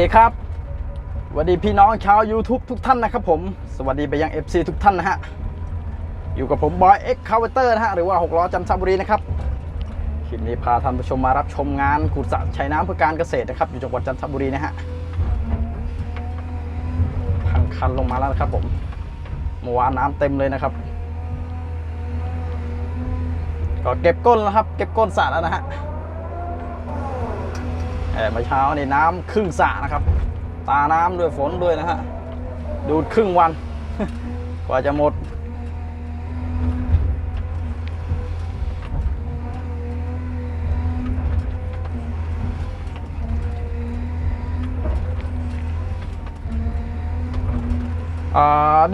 ดีครับสวัสดีพี่น้องชาว YouTube ทุกท่านนะครับผม สวัสดีไปยัง FC ทุกท่านนะฮะ อยู่กับผมบอยเอ็กคาเตอร์นะฮะ หรือว่า 6 ล้อจันทบุรีนะครับ คลิปนี้พาท่านผู้ชมมารับชมงานขุดสระใช้น้ำเพื่อการเกษตรนะครับ อยู่จังหวัดจันทบุรีนะฮะพังคันลงมาแล้วนะครับผมเมื่อวานน้ำเต็มเลยนะครับ ก็เก็บก้นแล้วครับ เก็บก้นสระแล้วนะฮะ แต่เมื่อเช้านี่น้ำครึ่งสระนะครับ ตาน้ำด้วยฝนด้วยนะฮะ ดูดครึ่งวัน กว่าจะหมด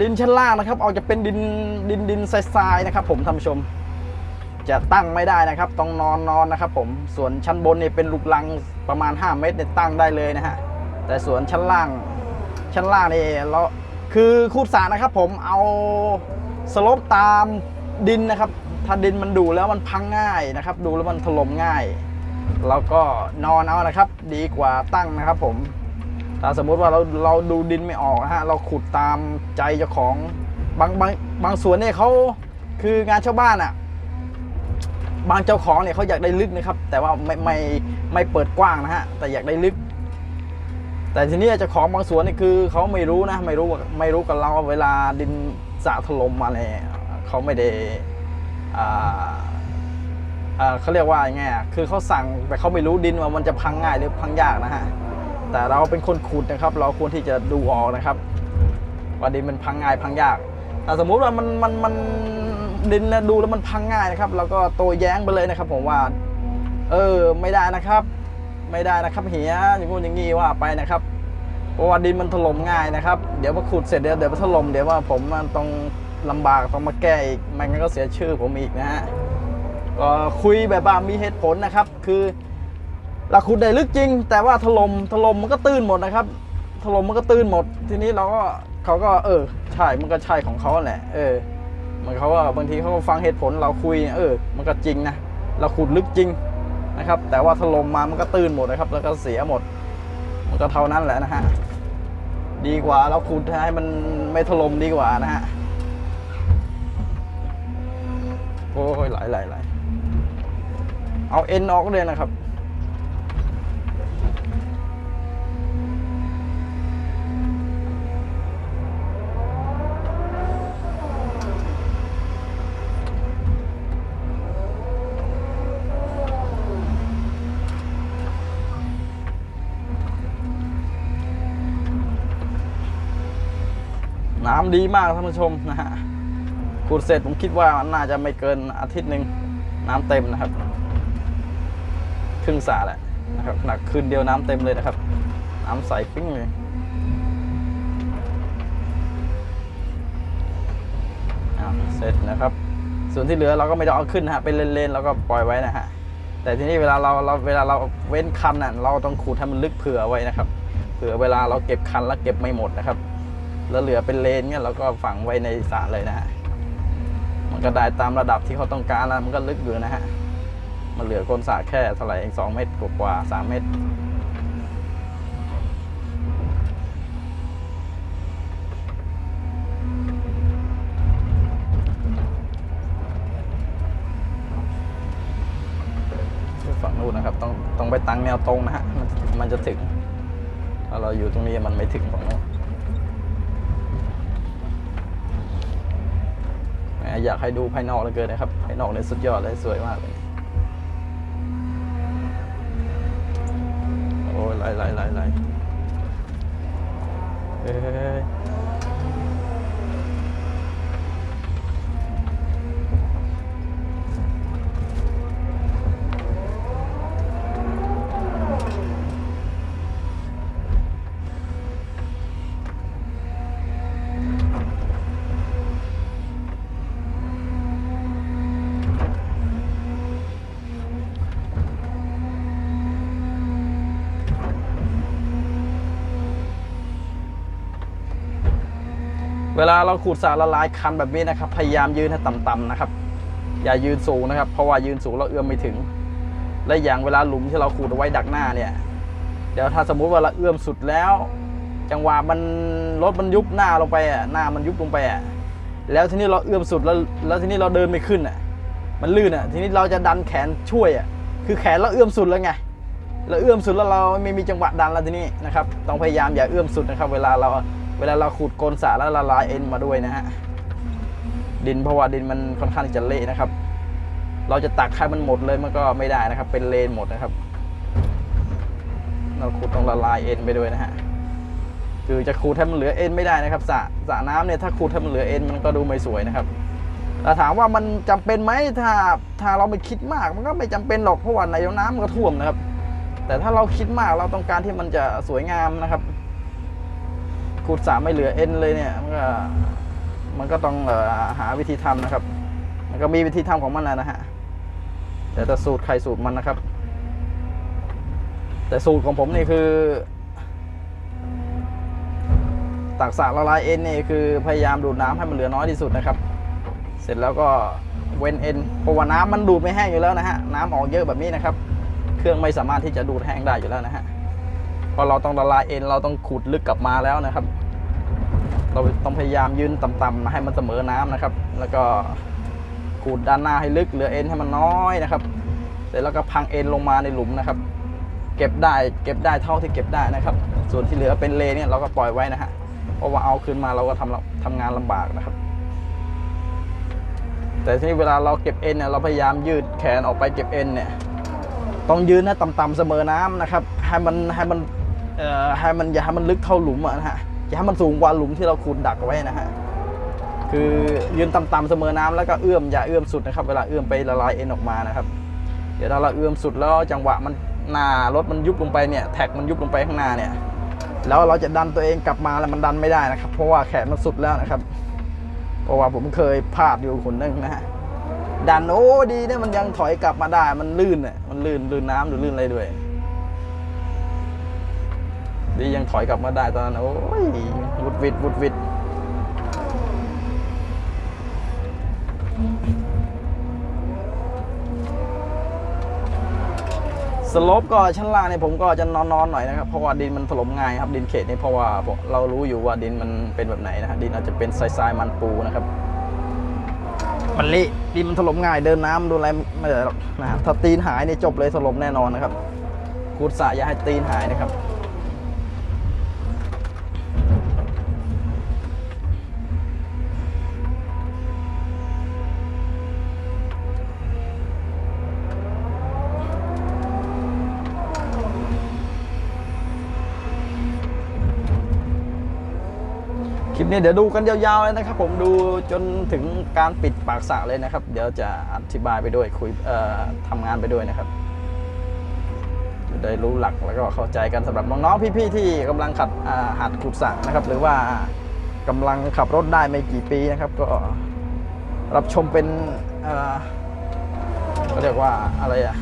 ดินชั้นล่างนะครับ ออกจะเป็นดินดินดินทรายๆนะครับ ผมท่านผู้ชม จะตั้งไม่ได้นะครับ ต้องนอนนอนนะครับ ผมส่วนชั้นบนเนี่ยเป็นลูกลังประมาณ 5 เมตรเนี่ยตั้งได้เลยนะฮะแต่ส่วนชั้นล่างชั้นล่างนี่เราคือคูดสานะครับ ผมเอาสลปตามดินนะครับ ถ้าดินมันดูแล้วมันพังง่ายนะครับ ดูแล้วมันถล่มง่ายแล้วก็นอนเอานะครับ ดีกว่าตั้งนะครับ ผมถ้าสมมุติว่าเราเราดูดินไม่ออกนะฮะเราขุดตามใจเจ้าของบางบางบางสวนเนี่ยเขาคืองานชาวบ้านอะ่ะ บางเจ้าของเนี่ยเขาอยากได้ลึกนะครับ แต่ว่าไม่ไม่ไม่เปิดกว้างนะฮะแต่อยากได้ลึก แต่ทีนี้เจ้าของบางสวนนี่คือเขาไม่รู้นะไม่รู้ไม่รู้กับเราเวลาดินสะถล่มมาเนี่ยเขาไม่ได้อ่าอ่าเขาเรียกว่าไงอะคือเขาสั่งแต่เขาไม่รู้ดินว่ามันจะพังง่ายหรือพังยากนะฮะ แต่เราเป็นคนขุดนะครับ เราควรที่จะดูออกนะครับ ว่าดินมันพังง่ายพังยากแต่สมมุติว่ามันมันมัน ดินนะดูแล้วมันพังง่ายนะครับเราก็โตแย้งไปเลยนะครับ ผมว่า เออไม่ได้นะครับ ไม่ได้นะครับเฮียอย่างงู้นอย่างงี้ว่าไปนะครับเพราะว่าดินมันถล่มง่ายนะครับ เดี๋ยวพอขุดเสร็จเดี๋ยวเดี๋ยวมันถล่มเดี๋ยวว่าผมมันต้องลำบากต้องมาแก้อีกไมันงั้นก็เสียชื่อผมอีกนะฮะก็คุยแบบว่ามีเหตุผลนะครับ คือเราขุดได้ลึกจริง แต่ว่าถล่มถล่มมันก็ตื้นหมดนะครับถล่มมันก็ตื้นหมด ทีนี้เราก็เขาก็เออ ใช่มันก็ใช่ของเขาแหละ เออ มันเขาว่าบางทีเขาก็ฟังเหตุผลเราคุยเออ มันก็จริงนะเราขุดลึกจริงนะครับ แต่ว่าถล่มมามันก็ตื้นหมดนะครับ แล้วก็เสียหมด มันก็เท่านั้นแหละนะฮะดีกว่าเราขุดให้มันไม่ถล่มดีกว่านะฮะโอ้ยไหลไหลไหลเอาเอ็นออกเลยนะครับำดีมากท่านผู้ชมนะฮะขุดเสร็จผมคิดว่าน่าจะไม่เกินอาทิตย์หนึ่งน้ำเต็มนะครับครึ่งสาแหละนะครับหนักคืนเดียวน้ำเต็มเลยนะครับ น้ำใสปิ้งเลยเสร็จนะครับ ส่วนที่เหลือเราก็ไม่ต้องเอาขึ้นนะฮะเป็นเลนๆเราก็ปล่อยไว้นะฮะแต่ทีนี้เวลาเราเราเวลาเราเว้นคันน่ะเราต้องขูดให้มันลึกเผื่อไว้นะครับ เผื่อเวลาเราเก็บคันแล้วเก็บไม่หมดนะครับ แล้วเหลือเป็นเลนเนี่ยเราก็ฝังไว้ในสระเลยนะฮะมันก็ได้ตามระดับที่เขาต้องการแล้วมันก็ลึกอยู่นะฮะมันเหลือก้นสระแค่เท่าไหร่เองสองเมตรกว่าสามเมตรฝั่งนู้นนะครับ ต้องต้องไปตั้งแนวตรงนะฮะมันมันจะถึง ถ้าเราอยู่ตรงนี้มันไม่ถึงฝั่งนู้น อยากให้ดูภายนอกเหลยเกินนะครับ ภายนอกเนี่ยสุดยอดเลยสวยมากเลยโอ้ยไหลไหลไหลไหลเอ้ย ลาเราขูดสารละลายคันแบบนี้นะครับ พยายามยืนให้ต่ำๆนะครับ อย่ายืนสูงนะครับ เพราะว่ายืนสูงเราเอื้อมไม่ถึง และอย่างเวลาหลุมที่เราขูดเอาไว้ดักหน้าเนี่ย เดี๋ยวถ้าสมมุติว่าเราเอื้อมสุดแล้ว จังหวะมันรถมันยุบหน้าลงไปอะหน้ามันยุบลงไปอะแล้วทีนี้เราเอื้อมสุดแล้วแล้วทีนี้เราเดินไม่ขึ้นอะ มันลื่นอะ ทีนี้เราจะดันแขนช่วยอะคือแขนเราเอื้อมสุดแล้วไงเราเอื้อมสุดแล้วเราไม่มีจังหวะดันแล้วทีนี้นะครับ ต้องพยายามอย่าเอื้อมสุดนะครับ เวลาเรา เวลาเราขูดโกนสาแล้วละลายเอ็นมาด้วยนะฮะดินเพราะว่าดินมันค่อนข้างจะเละนะครับ เราจะตักให้มันหมดเลยมันก็ไม่ได้นะครับ เป็นเลนหมดนะครับ เราขูดต้องละลายเอ็นไปด้วยนะฮะคือจะขูดให้มันเหลือเอ็นไม่ได้นะครับสระสระน้ำเนี่ยถ้าขูดให้มันเหลือเอ็นมันก็ดูไม่สวยนะครับแต่ถามว่ามันจำเป็นไหมถ้าถ้าเราไม่คิดมากมันก็ไม่จำเป็นหรอกเพราะว่าในน้ำมันก็ท่วมนะครับ แต่ถ้าเราคิดมากเราต้องการที่มันจะสวยงามนะครับ ขูดสระไม่เหลือเอ็นเลยเนี่ยมันก็มันก็ต้องออหาวิธีทำนะครับ มันก็มีวิธีทำของมันนะนะฮะแต่แต่สูตรใครสูตรมันนะครับ แต่สูตรของผมนี่คือตักสารละลายเอ็นนี่คือพยายามดูดน้ำให้มันเหลือน้อยที่สุดนะครับ เสร็จแล้วก็เว้นเอ็นเพราะว่าน้ำมันดูดไม่แห้งอยู่แล้วนะฮะ น้ำออกเยอะแบบนี้นะครับ เครื่องไม่สามารถที่จะดูดแห้งได้อยู่แล้วนะฮะ เพราะเราต้องละลายเอ็นเราต้องขูดลึกกลับมาแล้วนะครับ เราต้องพยายามยืนต่ำๆให้มันเสมอน้ำนะครับ แล้วก็ขูดด้านหน้าให้ลึกเหลือเอ็นให้มันน้อยนะครับ เสร็จแล้วก็พังเอ็นลงมาในหลุมนะครับ เก็บได้เก็บได้เท่าที่เก็บได้นะครับ ส่วนที่เหลือเป็นเลเนี่ยเราก็ปล่อยไว้นะฮะเพราะว่าเอาคืนมาเราก็ทำทำงานลำบากนะครับ แต่ที่เวลาเราเก็บเอ็นเนี่ยเราพยายามยืดแขนออกไปเก็บเอ็นเนี่ยต้องยืนให้ต่ำๆเสมอน้ำนะครับให้มันให้มัน ให้มันอย่าให้มันลึกเท่าหลุมอะนะฮะอย่าให้มันสูงกว่าหลุมที่เราขุดดักไว้นะฮะคือยืนต่ำๆเสมอน้ำแล้วก็เอื้อมอย่าเอื้อมสุดนะครับเวลาเอื้อมไปละลายเอ็นออกมานะครับ เดี๋ยวถ้าเราเอื้อมสุดแล้วจังหวะมันหน้ารถมันยุบลงไปเนี่ยแท็กมันยุบลงไปข้างหน้าเนี่ยแล้วเราจะดันตัวเองกลับมาแล้วมันดันไม่ได้นะครับ เพราะว่าแขนมันสุดแล้วนะครับ เพราะว่าผมเคยพลาดอยู่คนนึงนะฮะดันโอ้ดีเนี่ยมันยังถอยกลับมาได้มันลื่นอะมันลื่นลื่นน้ำหรือลื่นอะไรด้วย ดียังถอยกลับมาได้ตอนนั้นโอ้ยวุดวิดวุดวิดสลปก็ชั้นล่างเนี่ยผมก็จะนอนๆหน่อยนะครับ เพราะว่าดินมันถล่มง่ายครับดินเขตนี่เพราะว่าเรารู้อยู่ว่าดินมันเป็นแบบไหนนะฮะดินอาจจะเป็นทรายๆมันปูนะครับ มันเละดินมันถล่มง่ายเดินน้ำโดนอะไรไม่ได้หรอกนะฮะถ้าตีนหายเนี่ยจบเลยถล่มแน่นอนนะครับคูดสระอย่าให้ตีนหายนะครับ คลิปนี้เดี๋ยวดูกันยาวๆเลยนะครับ ผมดูจนถึงการปิดปากสระเลยนะครับ เดี๋ยวจะอธิบายไปด้วยคุยเอ่อทำงานไปด้วยนะครับจะได้รู้หลักแล้วก็เข้าใจกันสำหรับน้องๆพี่ๆที่กำลังขัดอ่าหัดขุดสระนะครับ หรือว่ากำลังขับรถได้ไม่กี่ปีนะครับ ก็รับชมเป็นเอ่อเขาเรียกว่าอะไรอะ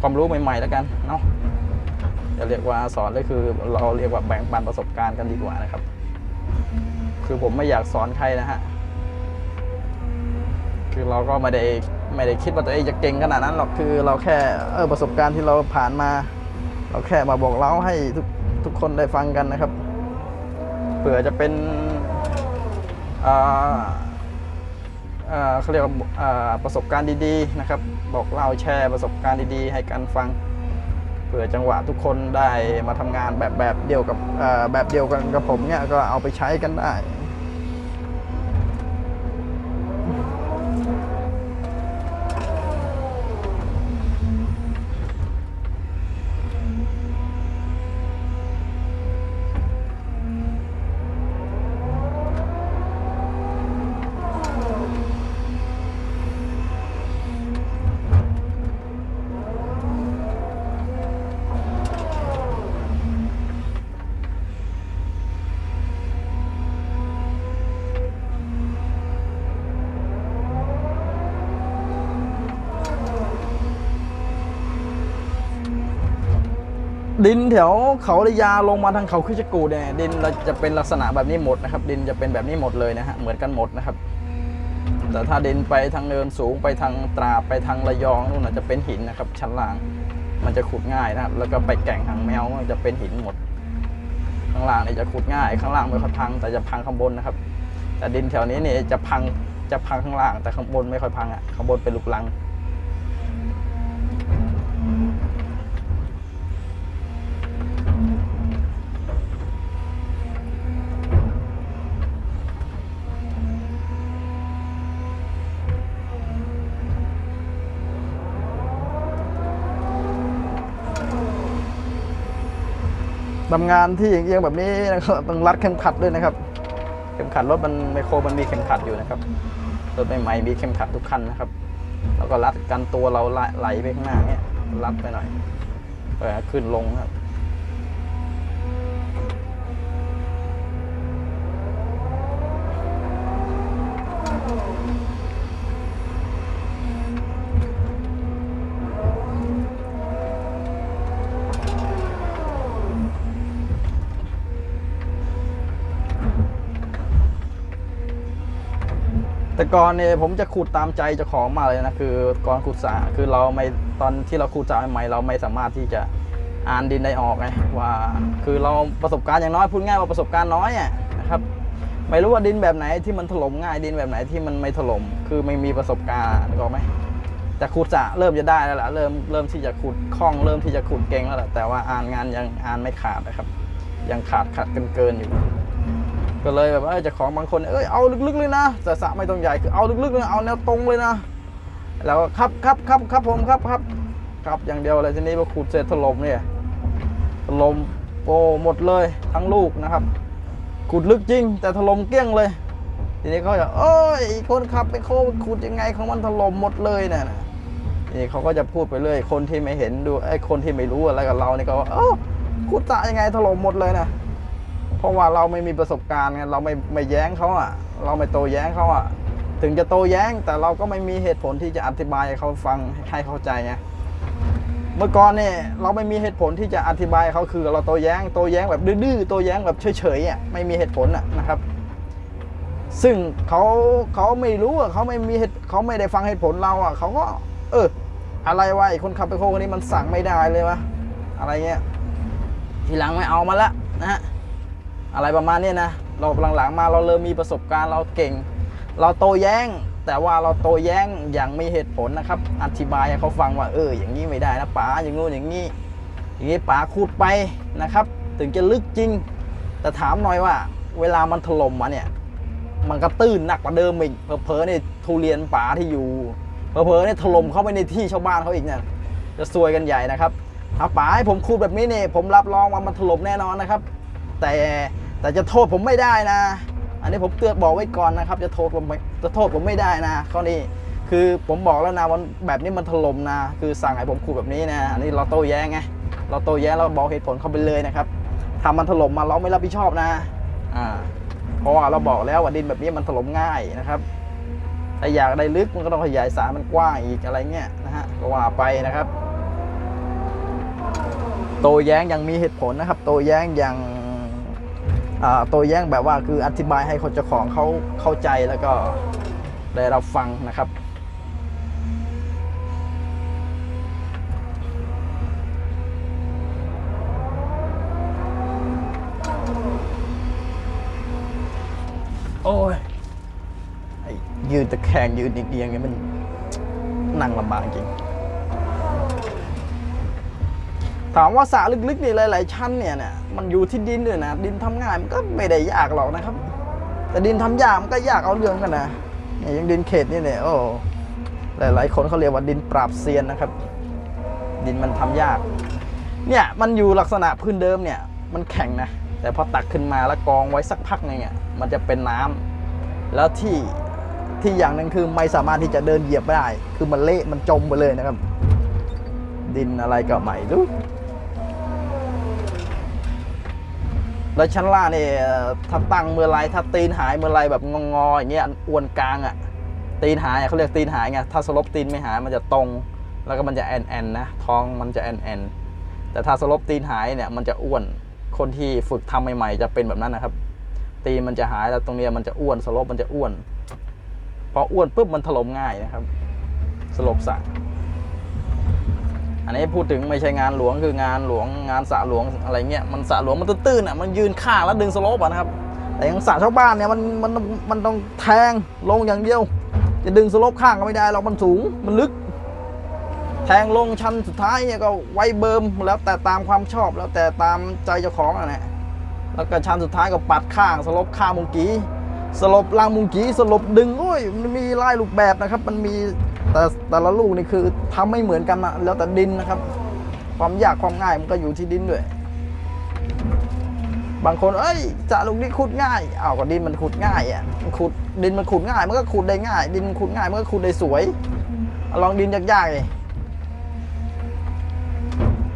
ความรู้ใหม่ๆแล้วกันเนาะจะเรียกว่าสอนเลยคือเราเรียกว่าแบ่งปันประสบการณ์กันดีกว่านะครับ คือผมไม่อยากสอนใครนะฮะ คือเราก็ไม่ได้ไม่ได้คิดว่าตัวเองจะเก่งขนาดนั้นหรอกคือเราแค่เออประสบการณ์ที่เราผ่านมา เราแค่มาบอกเล่าให้ทุกทุกคนได้ฟังกันนะครับเผื่อจะเป็นอ่าอ่าเขาเรียกว่าอ่าประสบการณ์ดีๆนะครับ บอกเล่าแชร์ประสบการณ์ดีๆ ให้กันฟังเผื่อจังหวะทุกคนได้มาทำงานแบบแบบเดียวกับอ่อแบบเดียวกันกับผมเนี่ยก็เอาไปใช้กันได้ ดินแถวเขาระยาลงมาทางเขาขึ้นจกูเนี่ยดินเราจะเป็นลักษณะแบบนี้หมดนะครับ ดินจะเป็นแบบนี้หมดเลยนะฮะเหมือนกันหมดนะครับ แต่ถ้าดินไปทางเนินสูงไปทางตราไปทางระยองนู่นจะเป็นหินนะครับ ชั้นล่างมันจะขุดง่ายนะครับ แล้วก็ไปแก่งหางแมวมันจะเป็นหินหมด ข้างล่างเนี่ยจะขุดง่าย ข้างล่างไม่ค่อยพัง แต่จะพังข้างบนนะครับ แต่ดินแถวนี้เนี่ยจะพังจะพังข้างล่างแต่ข้างบนไม่ค่อยพังอะข้างบนเป็นลูกลัง ทำงานที่เอียงๆแบบนี้นะครับต้องรัดเข็มขัดด้วยนะครับ เข็มขัดรถมันไมโครมันมีเข็มขัดอยู่นะครับรถใหม่ๆมีเข็มขัดทุกคันนะครับ แล้วก็รัดกันตัวเราไหลไปข้างหน้าเนี้ยรัดไปหน่อยเพื่อขึ้นลงครับ แต่ก่อนเนี่ยผมจะขุดตามใจเจ้าของมาเลยนะคือก่อนขุดสระคือเราไม่ตอนที่เราขุดสระใหม่เราไม่สามารถที่จะอ่านดินได้ออกไงว่าคือเราประสบการณ์อย่างน้อยพูดง่ายว่าประสบการณ์น้อยอะนะครับไม่รู้ว่าดินแบบไหนที่มันถล่มง่ายดินแบบไหนที่มันไม่ถล่มคือไม่มีประสบการณ์กออกไหมแต่ขุดสระเริ่มจะได้แล้วล่ะเริ่มเริ่มที่จะขุดคล่องเริ่มที่จะขุดเก่งแล้วแหละแต่ว่าอ่านงานยังอ่านไม่ขาดนะครับ ยังขาดขาดเกินเกินอยู่ ก็เลยแบบว่าเอ้ยเจะของบางคนเอ้ยเอาลึกๆเลยนะแต่สระไม่ต้องใหญ่คือเอาลึกๆเลยเอาแนวตรงเลยนะ แล้วครับครับครับครับผมครับครับครับอย่างเดียวเลยทีนี้พอขุดเสร็จถล่มเนี่ยถล่มโปหมดเลยทั้งลูกนะครับขุดลึกจริง แต่ถล่มเกลี้ยงเลย ทีนี้เขาจะเอ้ยคนขับไปโคขุดยังไงของมันถล่มหมดเลยเนี่ยนะนี่เขาก็จะพูดไปเรื่อยคนที่ไม่เห็นดูไอ้คนที่ไม่รู้อะไรกับเราเนี่ยก็ว่าเอ้ขุดสะยังไงถล่มหมดเลยนะ เพราะว่าเราไม่มีประสบการณ์ไงเราไม่ไม่แย้งเขาอะ เราไม่โตแย้งเขาอะ ถึงจะโตแย้ง แต่เราก็ไม่มีเหตุผลที่จะอธิบายให้เขาฟังให้เข้าใจไงเมื่อก่อนเนี่ยเราไม่มีเหตุผลที่จะอธิบายเขาคือ เราโตแย้งโตแย้งแบบดื้อๆโตแย้งแบบเฉยๆอะไม่มีเหตุผลอะนะครับ ซึ่งเขาเขาไม่รู้อะเขาไม่มีเหตุเขาไม่ได้ฟังเหตุผลเราอะเขาก็ เออ อะไรวะไอ้คนขับไปโคคนนี้มันสั่งไม่ได้เลยวะอะไรเงี้ยทีหลังไม่เอามาละนะฮะ อะไรประมาณนี้นะ เราหลังๆมาเราเริ่มมีประสบการณ์เราเก่ง เราโตแย้ง แต่ว่าเราโตแย้งอย่างมีเหตุผลนะครับ อธิบายให้เขาฟังว่าเอออย่างนี้ไม่ได้นะป๋าอย่างงู้นอย่างนี้ อย่างนี้ป๋าคูดไปนะครับ ถึงจะลึกจริง แต่ถามหน่อยว่า เวลามันถล่มมาเนี่ย มันก็ตื้นหนักกว่าเดิมอีกเผลอๆเนี่ยทุเรียนป๋าที่อยู่เผลอๆเนี่ยถล่มเข้าไปในที่ชาวบ้านเขาอีกเนี่ยจะซวยกันใหญ่นะครับถ้าป๋าให้ผมคูดแบบนี้เนี่ยผมรับรองว่ามันถล่มแน่นอนนะครับ แต่แต่จะโทษผมไม่ได้นะ อันนี้ผมเตือนบอกไว้ก่อนนะครับ จะโทษผมจะโทษผมไม่ได้นะข้อนี้คือผมบอกแล้วนะวันแบบนี้มันถล่มนะ คือสั่งให้ผมขู่แบบนี้นะอันนี้เราโต้แย้งไงเราโต้แย้งเราบอกเหตุผลเขาไปเลยนะครับถ้ามันถล่มมาเราไม่รับผิดชอบนะอ่าเพราะว่าเราบอกแล้วว่าดินแบบนี้มันถล่มง่ายนะครับถ้าอยากได้ลึกมันก็ต้องขยายสายมันกว้างอีกอะไรเงี้ยนะฮะก็ว่าไปนะครับ โตแย้งยังมีเหตุผลนะครับ โตแย้งย่าง โตแย้งแบบว่าคืออธิบายให้คนเจ้าของเขาเข้าใจแล้วก็ได้รับฟังนะครับโอ้ยยืนตะแคงยืนเอียงเนี่ยมันนั่งลำบากจริง ถามว่าสระลึกๆนี่หลาย ๆ ชั้นเนี่ยเนี่ยมันอยู่ที่ดินด้วยนะดินทำง่ายมันก็ไม่ได้ยากหรอกนะครับ แต่ดินทำยากมันก็ยากเอาเรื่องกันนะเนี่ยยังดินเขตนี่เนี่ยโอ้หลาย ๆ คนเขาเรียกว่าดินปราบเซียนนะครับ ดินมันทำยาก เนี่ยมันอยู่ลักษณะพื้นเดิมเนี่ย มันแข็งนะแต่พอตักขึ้นมาแล้วกองไว้สักพักหนึงอะมันจะเป็นน้ำแล้วที่ที่อย่างหนึ่งคือไม่สามารถที่จะเดินเหยียบได้ คือมันเละมันจมไปเลยนะครับ ดินอะไรก็ไม่รู้ แล้วชั้นล่างนี่ถ้าตั้งเมื่อไรถ้าตีนหายเมื่อไรแบบงอๆอย่างเงี้ยอวนกลางอะตีนหายเขาเรียกตีนหายไงถ้าสลบตีนไม่หายมันจะตรง แล้วก็มันจะแอนแอนนะท้องมันจะแอนแอนแต่ถ้าสลบตีนหายเนี่ยมันจะอ้วนคนที่ฝึกทำใหม่ๆจะเป็นแบบนั้นนะครับ ตีนมันจะหายแล้วตรงเนี้ยมันจะอ้วนสลบมันจะอ้วนพออ้วนปุ๊บมันถล่มง่ายนะครับ สลบสะ อันนี้พูดถึงไม่ใช่งานหลวงคืองานหลวงงานสะหลวงอะไรเงี้ยมันสะหลวงมันตื้นๆอะมันยืนข้างแล้วดึงสโลปอะนะครับ แต่ยังสะชาวบ้านเนี่ยมันมันมันต้องแทงลงอย่างเดียว จะดึงสโลปข้างก็ไม่ได้หรอกมันสูงมันลึก แทงลงชั้นสุดท้ายเนี่ยก็ไว้เบิมแล้วแต่ตามความชอบแล้วแต่ตามใจเจ้าของอะนะแล้วก็ชั้นสุดท้ายก็ปัดข้างสลบข้างมุงกีสลบลางมุงกีสลบดึงโอ้ยมันมีลายรูปแบบนะครับ มันมี แต่แต่ละลูกนี่คือทำไม่เหมือนกันนะแล้วแต่ดินนะครับ ความยากความง่ายมันก็อยู่ที่ดินด้วย บางคนเอ้ยจะลูกนี้ขุดง่ายอ้าวก็ดินมันขุดง่ายอะขุดดินมันขุดง่าย มันก็ขุดได้ง่าย ดินขุดง่ายมันก็ขุดได้สวย ลองดินยากๆเลย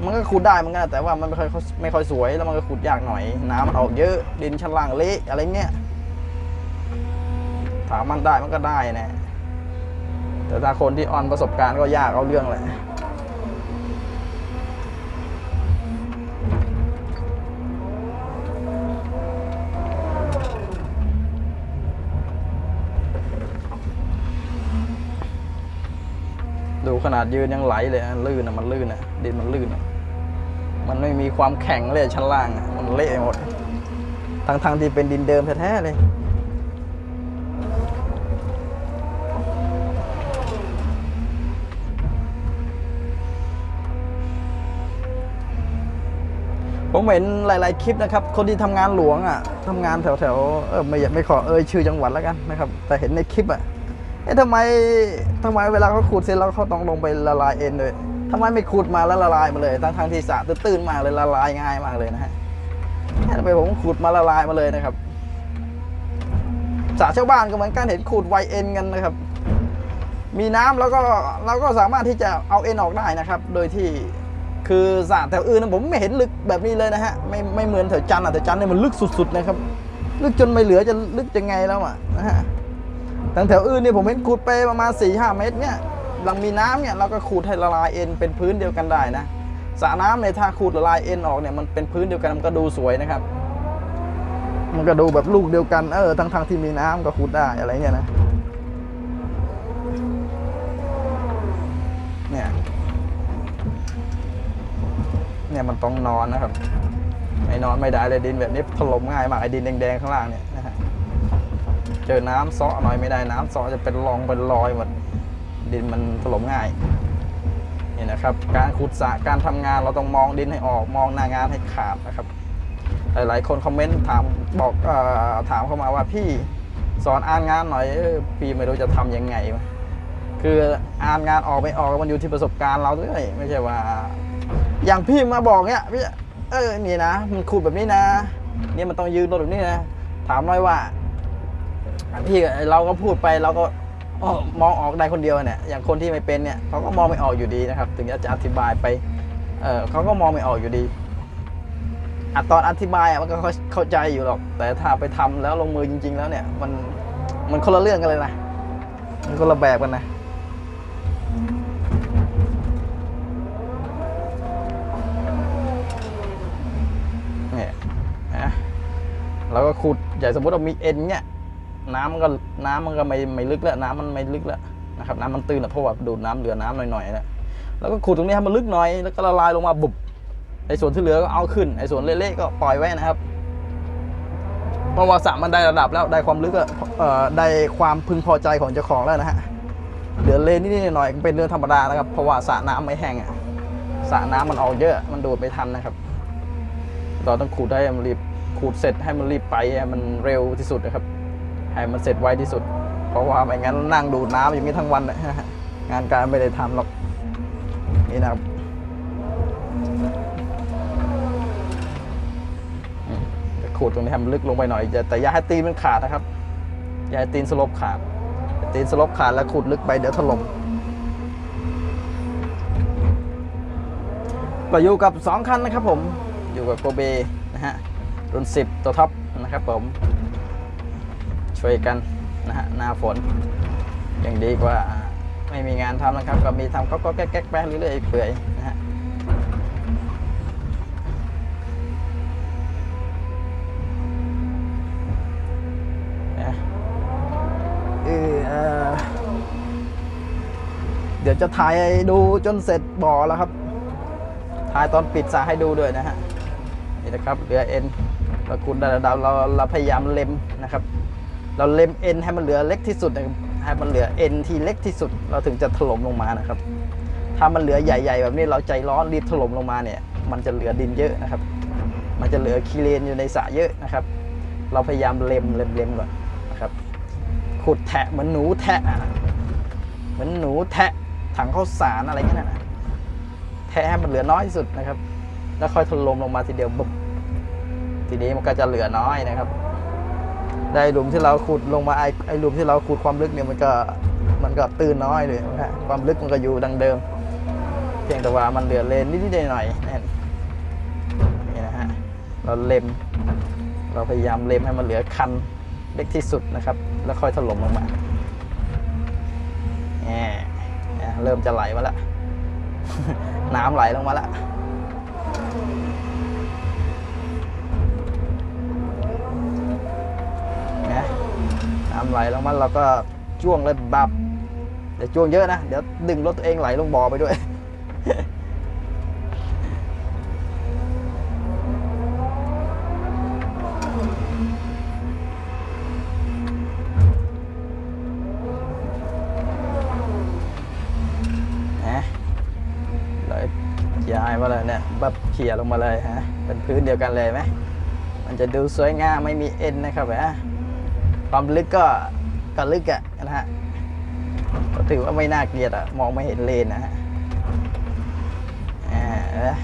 มันก็ขุดได้เหมือนกันแต่ว่ามันไม่ค่อยไม่ค่อยสวยแล้วมันก็ขุดยากหน่อย น้ำมันออกเยอะดินชั้นล่างเละอะไรเงี้ยถามมันได้มันก็ได้นะ แต่ถ้าคนที่ออนประสบการณ์ก็ยากเอาเรื่องแหละดูขนาดยืนยังไหลเลยอะลื่นอะมันลื่นอะดินมันลื่นอะมันไม่มีความแข็งเลยชั้นล่างอะมันเละหมด ทั้งทงๆที่เป็นดินเดิมแท้ๆเลย ผมเห็นหลาย ๆ คลิปนะครับ คนที่ทำงานหลวงอะทำงานแถวๆเออไม่อยากไม่ขอเอ่ยชื่อจังหวัดแล้วกันนะครับ แต่เห็นในคลิปอะเอ๊ะทำไมทำไมเวลาเขาขูดเสร็จแล้วเขาต้องลงไปละลายเอ็นด้วยทำไมไม่ขูดมาแล้วละลายมาเลยทั้งทางที่สะตื้นมากเลยละลายง่ายมากเลยนะฮะทำไมผมขูดมาละลายมาเลยนะครับสระชาวบ้านก็เหมือนกันเห็นขูดไวเอ็นกันนะครับ มีน้ำแล้วก็เราก็สามารถที่จะเอาเอ็นออกได้นะครับ โดยที่ คือสระแถวอื่นนะผมไม่เห็นลึกแบบนี้เลยนะฮะ ไม่ไม่เหมือนแถวจันทร์อะแต่จันทร์เนี่ยมันลึกสุดๆนะครับ ลึกจนไม่เหลือจะลึกยังไงแล้วอะนะฮะทางแถวอื่นเนี่ยผมเห็นขูดไปประมาณ4ี่ห้าเมตรเนี่ยหลังมีน้ำเนี่ยเราก็ขูดให้ละลายเอ็นเป็นพื้นเดียวกันได้นะสระน้ำเนี่ยถ้าขูดละลายเอ็นออกเนี่ยมันเป็นพื้นเดียวกันมันก็ดูสวยนะครับ มันก็ดูแบบลูกเดียวกันเออทั้งทางที่มีน้ำก็ขูดได้อะไรเงี้ยนะ เนี่ยมันต้องนอนนะครับ ไม่นอนไม่ได้เลยดินแบบนี้ถล่มง่ายมากไอ้ดินแดงๆข้างล่างเนี่ยนะฮะเจอน้ำซาะหน่อยไม่ได้น้ำซาะจะเป็นรองเป็นรอยหมดดินมันถล่มง่ายนี่นะครับ การขุดสระการทำงานเราต้องมองดินให้ออกมองหน้างานให้ขาดนะครับ หลายๆคนคอมเมนต์ถามบอกอถามเข้ามาว่าพี่สอนอ่านงานหน่อยพี่ไม่รู้จะทำยังไงวะคืออ่านงานออกไม่ออกมันอยู่ที่ประสบการณ์เราด้วยไม่ใช่ว่า อย่างพี่มาบอกเนี้ยพี่เออนี่นะมันขุดแบบนี้นะเนี่ยมันต้องยืนรถแบบนี้นะถามหน่อยว่าพี่เราก็พูดไปเราก็มองออกได้คนเดียวเนี่ยอย่างคนที่ไม่เป็นเนี่ยเขาก็มองไม่ออกอยู่ดีนะครับ ถึงจะอธิบายไปเออเขาก็มองไม่ออกอยู่ดีอะตอนอธิบายอะมันก็เข้าเข้าใจอยู่หรอก แต่ถ้าไปทำแล้วลงมือจริง ๆ แล้วเนี่ย มันมันคนละเรื่องกันเลยนะมันคนละแบบกันนะเนี่ยนะ เราก็ขุดอย่างสมมติเรามีเอ็นเนี่ยน้ำมันก็น้ำมันก็ไม่ไม่ลึกแล้วน้ำมันไม่ลึกแล้วนะครับน้ำมันตื้นแล้วเพราะว่าดูดน้ำเหลือน้ำหน่อยๆแล้วแล้วก็ขุดตรงนี้ให้มันลึกหน่อย แล้วก็ละลายลงมาบุบไอ้ส่วนที่เหลือก็เอาขึ้นไอ้ส่วนเละๆก็ปล่อยไว้นะครับเพราะว่าสระมันได้ระดับแล้วได้ความลึกอะเอ่อได้ความพึงพอใจของเจ้าของแล้วนะฮะเหลือเลนนิดๆหน่อยๆเป็นเรื่องธรรมดานะครับ เพราะว่าสระน้ำไม่แห้งอะสระน้ำมันออกเยอะมันดูดไม่ทันนะครับ เราต้องขูดให้มันรีบ ขูดเสร็จให้มันรีบไปมันเร็วที่สุดนะครับ ให้มันเสร็จไวที่สุด เพราะว่าไม่งั้นนั่งดูดน้ำอย่างนี้ทั้งวันงานการไม่ได้ทำหรอกนี่นะครับจะขูดตรงนี้ให้มันลึกลงไปหน่อยแต่อย่าให้ตีนมันขาดนะครับ อย่าให้ตีนสลบขาด ตีนสลบขาดแล้วขูดลึกไปเดี๋ยวถล่มก็อยู่กับ 2 คันนะครับผม อยู่กับโกเบ รุ่น 10 ตัวท็อปนะครับผม ช่วยกันนะฮะหน้าฝนยังดีกว่าไม่มีงานทำนะครับ ก็มีทำก็ก็แก๊กๆไปเรื่อยๆเปื่อยนะฮะนะเออเดี๋ยวจะถ่ายดูจนเสร็จบ่อแล้วครับท้ายตอนปิดสาให้ดูด้วยนะฮะ นี่นะครับเหลือเอ็น เราคูณดาเราเราพยายามเล็มนะครับ เราเล็มเอ็นให้มันเหลือเล็กที่สุดนะครับให้มันเหลือเอ็นที่เล็กที่สุด เราถึงจะถล่มลงมานะครับ ถ้ามันเหลือใหญ่ ๆ แบบนี้เราใจร้อนรีบถล่มลงมาเนี่ย มันจะเหลือดินเยอะนะครับ มันจะเหลือคีเลนอยู่ในสระเยอะนะครับ เราพยายามเล็มเล็มเล็มก่อนนะครับ ขุดแทะเหมือนหนูแทะเหมือนหนูแทะถังข้าวสารอะไรเงี้ยนะแทะให้มันเหลือน้อยที่สุดนะครับ แล้วค่อยถล่มลงมาทีเดียวบุบ ทีนี้มันก็จะเหลือน้อยนะครับ ได้หลุมที่เราขุดลงมาไอ้ไอ้หลุมที่เราขุดความลึกเนี่ยมันก็มันก็ตื้นน้อยเลยนะฮะความลึกมันก็อยู่ดังเดิม เพียงแต่ว่ามันเหลือเลนนิดๆหน่อยๆนั่นนี่นะฮะเราเล็ม เราพยายามเล็มให้มันเหลือคันเล็กที่สุดนะครับ แล้วค่อยถล่มลงมาแหมเนี่เริ่มจะไหลมาแล้วน้ำไหลลงมาแล้ว นะ น้ำไหลลงมาเราก็จ้วงเลยบับเดี๋ยวจ้วงเยอะนะ เดี๋ยวดึงรถตัวเองไหลลงบ่อไปด้วยนะเลย้ายมาเลยเนี่ยบับเขี่ยลงมาเลยฮะเป็นพื้นเดียวกันเลยไหมมันจะดูสวยงามไม่มีเอ็นนะครับนะ ความลึกก็ก็ลึกอะนะฮะก็ถือว่าไม่น่าเกลียดอะมองไม่เห็นเลนนะฮะอ่า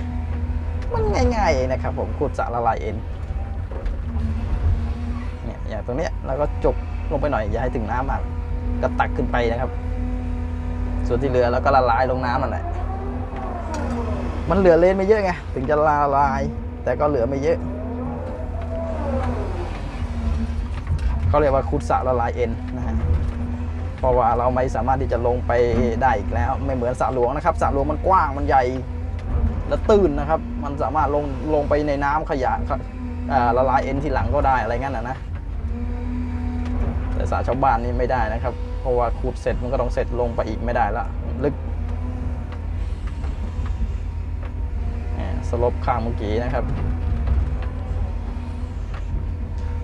มันง่ายๆเองนะครับผมขุดสระละลายเอ็นเนี่ยอย่างตรงเนี้ยเราก็จบลงไปหน่อยอย่าให้ถึงน้ำมากก็ตักขึ้นไปนะครับ ส่วนที่เหลือเราก็ละลายลงน้ำนั่นแหละมันเหลือเลนไม่เยอะไงถึงจะละลาย แต่ก็เหลือไม่เยอะ เขาเรียกว่าคุดสะละลายเอ็นนะฮะเพราะว่าเราไม่สามารถที่จะลงไปได้อีกแล้ว ไม่เหมือนสระหลวงนะครับสระหลวงมันกว้างมันใหญ่และตื้นนะครับ มันสามารถลงลงไปในน้ำขยะอ่าละลายเอ็นทีหลังก็ได้อะไรงั้นนะนะแต่สระชาวบ้านนี่ไม่ได้นะครับ เพราะว่าขุดเสร็จมันก็ต้องเสร็จลงไปอีกไม่ได้ละลึกแหม่สลบข้างเมื่อกี้นะครับ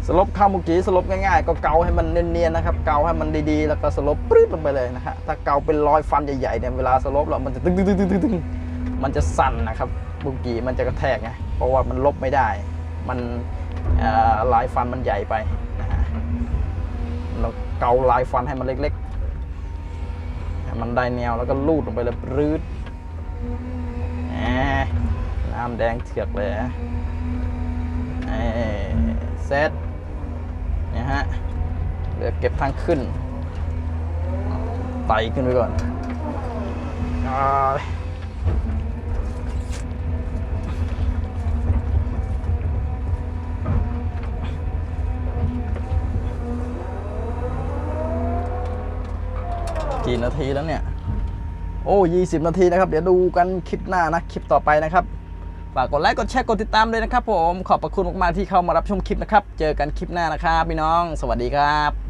สลบข้าวมื่อกี้สลบง่ายๆ ก็เกาให้มันเนียนๆนะครับ เกาให้มันดีๆ แล้วก็สลบปรื๊ดลงไปเลยนะฮะ ถ้าเกาเป็นรอยฟันใหญ่ๆเนี่ยเวลาสลบแล้วมันจะตึ้งตึ้งตึ้งตึ้งตึ้งมันจะสั่นนะครับบุกีมันจะกระแทกไง เพราะว่ามันลบไม่ได้ มันอ่อลายฟันมันใหญ่ไปนะฮะเราเกาลายฟันให้มันเล็กๆ มันได้แนวแล้วก็ลูดลงไปเลยปรื๊ดแหมน้ำแดงเถือกเลยเอ้เซต เนี่ยฮะเหลือเก็บทางขึ้นไต่ขึ้นไปก่อนอ่ากี่นาทีแล้วเนี่ย โอ้ยี่สิบนาทีนะครับ เดี๋ยวดูกันคลิปหน้านะ คลิปต่อไปนะครับ ฝากกดไลค์กดแชร์กดติดตามเลยนะครับผมขอบพระคุณมากๆที่เข้ามารับชมคลิปนะครับ เจอกันคลิปหน้านะครับพี่น้อง สวัสดีครับ